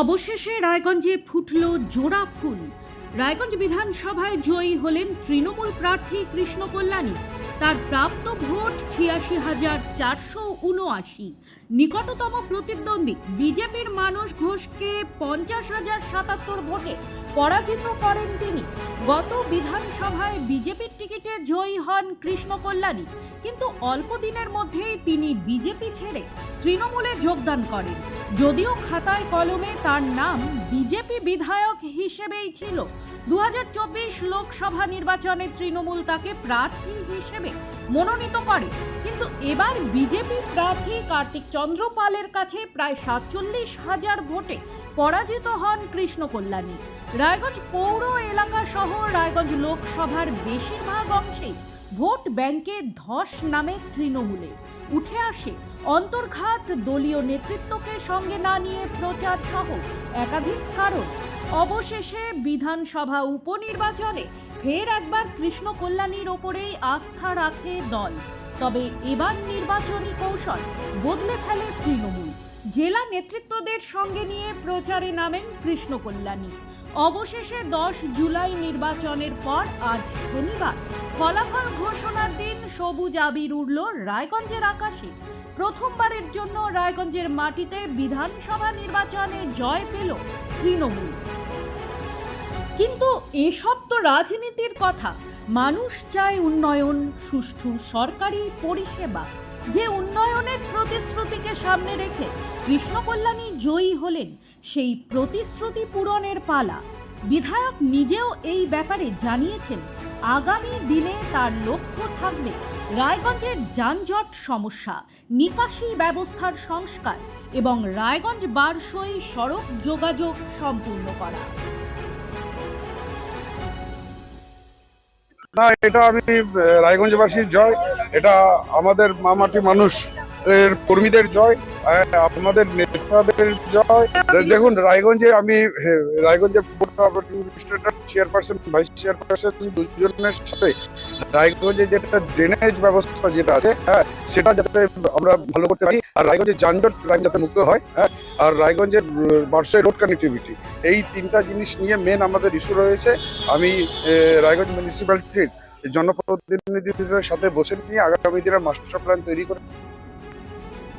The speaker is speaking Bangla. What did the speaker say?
অবশেষে রায়গঞ্জে ফুটল জোড়া ফুল। রায়গঞ্জ বিধানসভায় জয়ী হলেন তৃণমূল প্রার্থী কৃষ্ণ কল্যাণী। তার প্রাপ্ত ভোট ছিয়াশি হাজার চারশো উনআশি। নিকটতম প্রতিদ্বন্দ্বী বিজেপির মানুষ ঘোষকে পঞ্চাশ হাজার সাতাত্তর ভোটে পরাজিত করেন তিনি। গত বিধানসভায় বিজেপির টিকিটে জয়ী হন কৃষ্ণ কল্যাণী। কিন্তু অল্প দিনের মধ্যেই তিনি বিজেপি ছেড়ে তৃণমূলে যোগদান করেন। যদিও খাতায় কলমে তার নাম বিজেপি বিধায়ক হিসেবেই ছিল। দু হাজার চব্বিশ লোকসভা নির্বাচনে তৃণমূল তাকে প্রার্থী হিসেবে মনোনীত করে। কিন্তু এবার বিজেপি প্রার্থী কার্তিক চন্দ্র পালের কাছে প্রায় সাতচল্লিশ হাজার ভোটে পরাজিত হন কৃষ্ণ কল্যাণী। রায়গঞ্জ পৌর এলাকা সহ রায়গঞ্জ লোকসভার বেশিরভাগ অংশেই ভোট ব্যাংকে ধস নামে তৃণমূলে। উঠে আসে অন্তর্ঘাত দলীয় নেতৃত্বকে সঙ্গে না নিয়ে প্রচার সহ একাধিক কারণ। অবশেষে বিধানসভা উপনির্বাচনে ফের একবার কৃষ্ণ কল্যাণীর ওপরেই আস্থা রাখে দল। তবে এবার নির্বাচনী কৌশল বদলে ফেলে তৃণমূল। জেলা নেতৃত্বদের সঙ্গে নিয়ে প্রচারে নামেন কৃষ্ণ কল্যাণী। অবশেষে দশ জুলাই নির্বাচনের পর আজ শনিবার ফলাফল ঘোষণার দিন সবুজ আবির উড়ল রায়গঞ্জের আকাশে। প্রথমবারের জন্য রায়গঞ্জের মাটিতে বিধানসভা নির্বাচনে জয় পেল তৃণমূল। কিন্তু এসব তো রাজনীতির কথা। মানুষ চায় উন্নয়ন, সুষ্ঠু সরকারি পরিষেবা। যে উন্নয়নের প্রতিশ্রুতিকে সামনে রেখে কৃষ্ণকল্যাণী জয়ী হলেন, সেই প্রতিশ্রুতি পূরণের পালা। বিধায়ক নিজেও এই ব্যাপারে জানিয়েছেন, আগামী দিনে তার লক্ষ্য থাকবে রায়গঞ্জের যানজট সমস্যা, নিকাশি ব্যবস্থার সংস্কার এবং রায়গঞ্জ বারসই সড়ক যোগাযোগ সম্পূর্ণ করা। না এটা আমি রায়গঞ্জবাসীর জয় এটা আমাদের মামাটি মানুষ এর কর্মীদের জয়। আমাদের নেতাদের জয়। দেখুন, রায়গঞ্জে আমি রায়গঞ্জের চেয়ারপারসন ভাইস চেয়ারপারসন দুজনের সাথে, রায়গঞ্জে যেটা ড্রেনেজ ব্যবস্থা যেটা আছে হ্যাঁ সেটা যাতে আমরা ভালো করতে পারি। আর রায়গঞ্জের যানজট যাতে মুক্ত হয় হ্যাঁ আর রায়গঞ্জের বার্ষিক রোড কানেক্টিভিটি এই তিনটা জিনিস নিয়ে মেন আমাদের ইস্যু রয়েছে। আমি রায়গঞ্জ মিউনিসিপ্যালিটির জনপ্রতিনিধিদের সাথে বসে নিয়ে আগামী দিনের মাস্টার প্ল্যান তৈরি করে